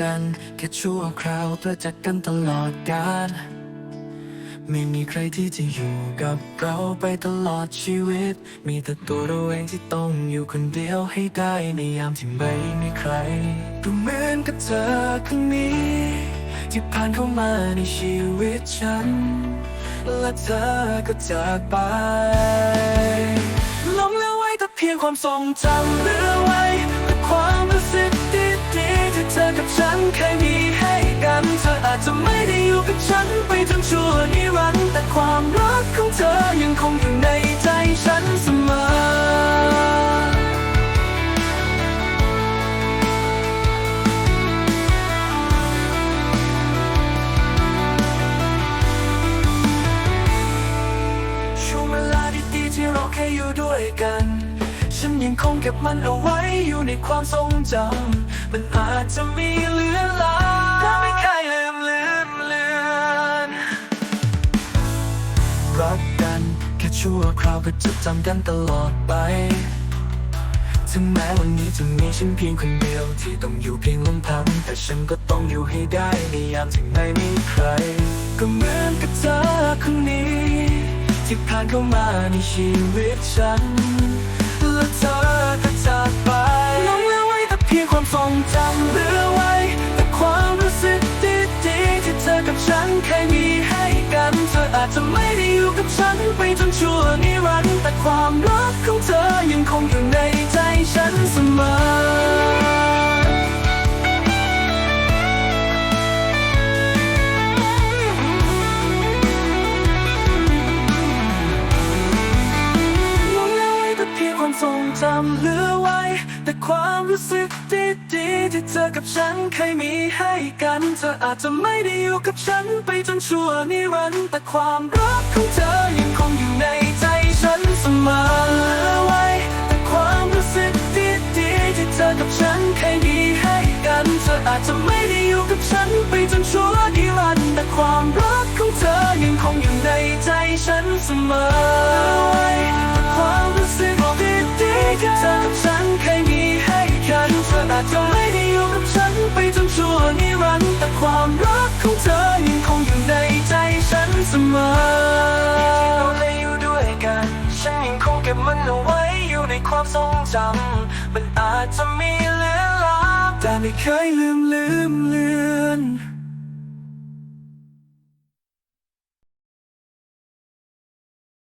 กัน แค่ชั่วคราวเพื่อจากกันตลอดกาลไม่มีใครที่จะอยู่กับเราไปตลอดชีวิต มีแต่ตัวเราเองที่ต้องอยู่คนเดียวให้ได้ในยามที่ไม่มีใคร ดูเหมือนกับเธอคนนี้ ที่ผ่านเข้ามาในชีวิตฉัน และเธอก็จากไปลงแล้วไว้แต่เพียงความทรงจำเหลือ เคยมีให้กัน เธออาจจะไม่ได้อยู่กับฉันไปจนชั่วนิรันดร์แต่ความรักของเธอยังคงอยู่ในใจฉันเสมอ ช่วงเวลาดีๆที่เราเคยอยู่ด้วยกัน ฉันยังคงเก็บมันเอาไว้อยู่ในความทรงจำ มันอาจจะมี ค่ชั่วคราวก็จะจำกันตลอดไป ถึงแม้วันนี้จะมีฉันเพียงคนเดียวที่ต้องอยู่เพียงลำพัง แต่ฉันก็ต้องอยู่ให้ได้ในยามที่ไม่มีใคร ก็เหมือนกับเธอคนนี้ ที่ผ่านเข้ามาในชีวิตฉัน และเธอก็จากไปลงแล้วไว้แต่เพียงความทรงจำเหลือไว้ แต่ความรู้สึกดีๆที่เธอกับฉันเคยมีให้กัน เธออาจจะไม่ได้อยู่กับฉันไปจน ความรักของเธอยังคงอยู่ในใจฉันเสมอลงวไว้แต่เพียงความทรงจำเหลือไว้ แต่ความรู้สึกดีๆที่เธอกับฉันเคยมีให้กัน เธออาจจะไม่ได้อยู่กับฉันไปจนชั่วนิรันดร์แต่ความรักของเธอยังคงอยู่ในใจ มอไว้ แต่ความรู้สึกดีๆที่เธอกับฉันเคยมีให้กันเธออาจจะไม่ได้อยู่กับฉันไปจนชั่วนิรันดร์แต่ความรักของเธอยังคงอยู่ในใจฉันเสมอไว้แต่ความรู้สึกดีๆที่เธอกับฉันเคยมีให้กันเธออาจจะไม่ได้อยู่กับฉันไปจนชั่วนิรันดร์แต่ความรักของเธอยังคงอยู่ในใจฉันเสมอ มันเอาไว้อยู่ในความทรงจำ มันอาจจะมีเหลือลางแต่ไม่เคยลืมลืมเลือน